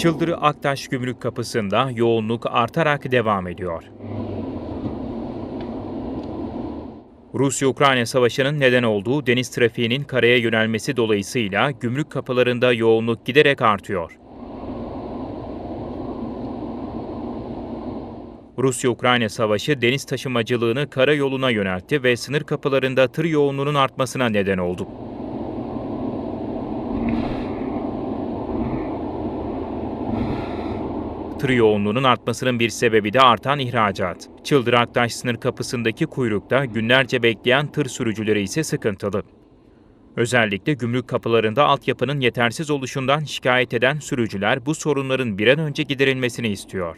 Çıldırı Aktaş Gümrük Kapısı'nda yoğunluk artarak devam ediyor. Rusya-Ukrayna Savaşı'nın neden olduğu deniz trafiğinin karaya yönelmesi dolayısıyla gümrük kapılarında yoğunluk giderek artıyor. Rusya-Ukrayna Savaşı deniz taşımacılığını karayoluna yöneltti ve sınır kapılarında tır yoğunluğunun artmasına neden oldu. Tır yoğunluğunun artmasının bir sebebi de artan ihracat. Çıldır Aktaş sınır kapısındaki kuyrukta günlerce bekleyen tır sürücüleri ise sıkıntılı. Özellikle gümrük kapılarında altyapının yetersiz oluşundan şikayet eden sürücüler bu sorunların bir an önce giderilmesini istiyor.